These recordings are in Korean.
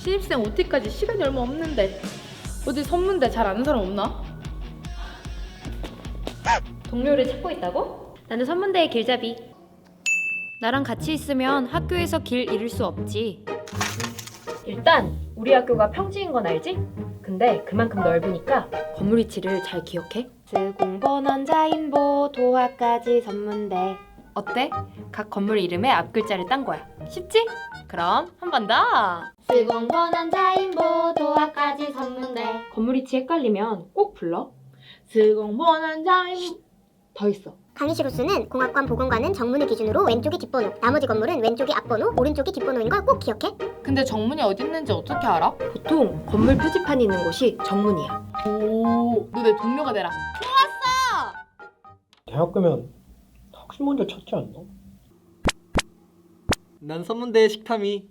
신입생 OT까지 시간이 얼마 없는데 어디 선문대 잘 아는 사람 없나? 동료를 찾고 있다고? 나는 선문대의 길잡이. 나랑 같이 있으면 학교에서 길 잃을 수 없지. 일단 우리 학교가 평지인 건 알지? 근데 그만큼 넓으니까 건물 위치를 잘 기억해. 스공번원 자인보 도화까지 선문대. 어때? 각 건물 이름에 앞 글자를 딴 거야. 쉽지? 그럼 한 번 더. 스공번원 자인보 도화까지 선문대. 건물 위치 헷갈리면 꼭 불러. 스공번한 자임 더 있어. 강의실 호수는 공학관 보건관은 정문을 기준으로 왼쪽이 뒷번호, 나머지 건물은 왼쪽이 앞번호, 오른쪽이 뒷번호인 걸 꼭 기억해. 근데 정문이 어디 있는지 어떻게 알아? 보통 건물 표지판이 있는 곳이 정문이야. 오, 너 내 동료가 되라. 대학교면 먼저 찾지 않나? 난 선문대 식탐이.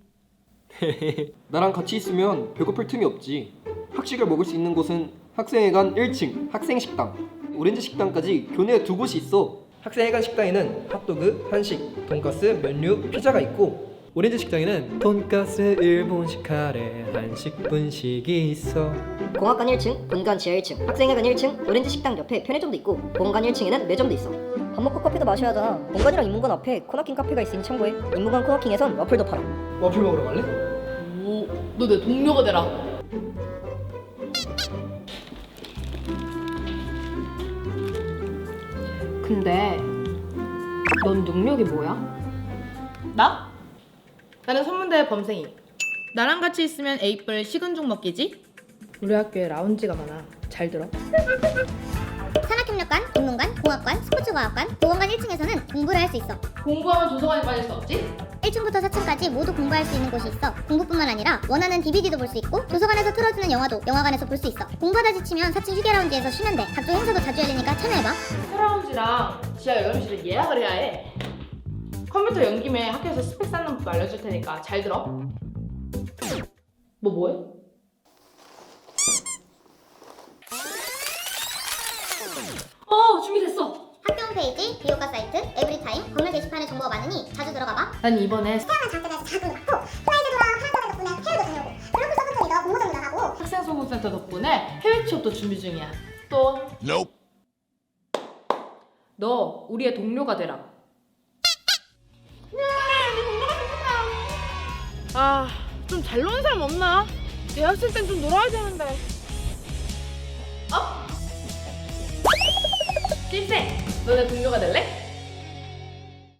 나랑 같이 있으면 배고플 틈이 없지. 학식을 먹을 수 있는 곳은 학생회관 1층 학생식당. 오렌지 식당까지 교내에 두 곳이 있어. 학생회관 식당에는 핫도그, 한식, 돈가스, 면류, 피자가 있고 오렌지 식당에는 돈가스, 일본식 카레, 한식, 분식이 있어. 공학관 1층, 본관 지하 1층, 학생회관 1층, 오렌지 식당 옆에 편의점도 있고 본관 1층에는 매점도 있어. 밥 먹고 커피도 마셔야 하잖아. 본관이랑 인문관 앞에 코너킹 카페가 있으니 참고해. 인문관 코너킹에선 와플도 팔아. 와플 먹으러 갈래? 오, 너 내 동료가 되라. 근데 넌 능력이 뭐야? 나? 나는 선문대 범생이. 나랑 같이 있으면 에이플 식은 죽 먹기지? 우리 학교에 라운지가 많아. 잘 들어. 산학협력관, 인문관, 공학관, 스포츠 과학관, 보건관 1층에서는 공부를 할 수 있어. 공부하면 도서관에 빠질 수 없지? 1층부터 4층까지 모두 공부할 수 있는 곳이 있어. 공부뿐만 아니라 원하는 DVD도 볼 수 있고 도서관에서 틀어주는 영화도 영화관에서 볼 수 있어. 공부하다 지치면 4층 휴게 라운지에서 쉬면 돼. 각종 행사도 자주 열리니까 참여해봐. 서라운지랑 지하 열람실을 예약을 해야 해. 컴퓨터 연김에 학교에서 스펙 쌓는 법 알려줄 테니까 잘 들어. 뭐 뭐해? 어 준비됐어. 학교 홈페이지, 비호가 사이트, 에브리타임, 건물 게시판에 정보가 많으니 자주 들어가봐. 난 이번에 태어난 장대에서 작은 것도 플라이즈도랑 프란터네 덕분에 해외도 다녀오고 그렇고 서브전이더 공모전도 나가고 학생 소모센터 덕분에 해외 취업도 준비 중이야. 또너 우리의 동료가 되라. 아, 좀 잘 노는 사람 없나? 대학생 땐 좀 놀아야 되는데. 어? Cil생, 너네 동료가 될래?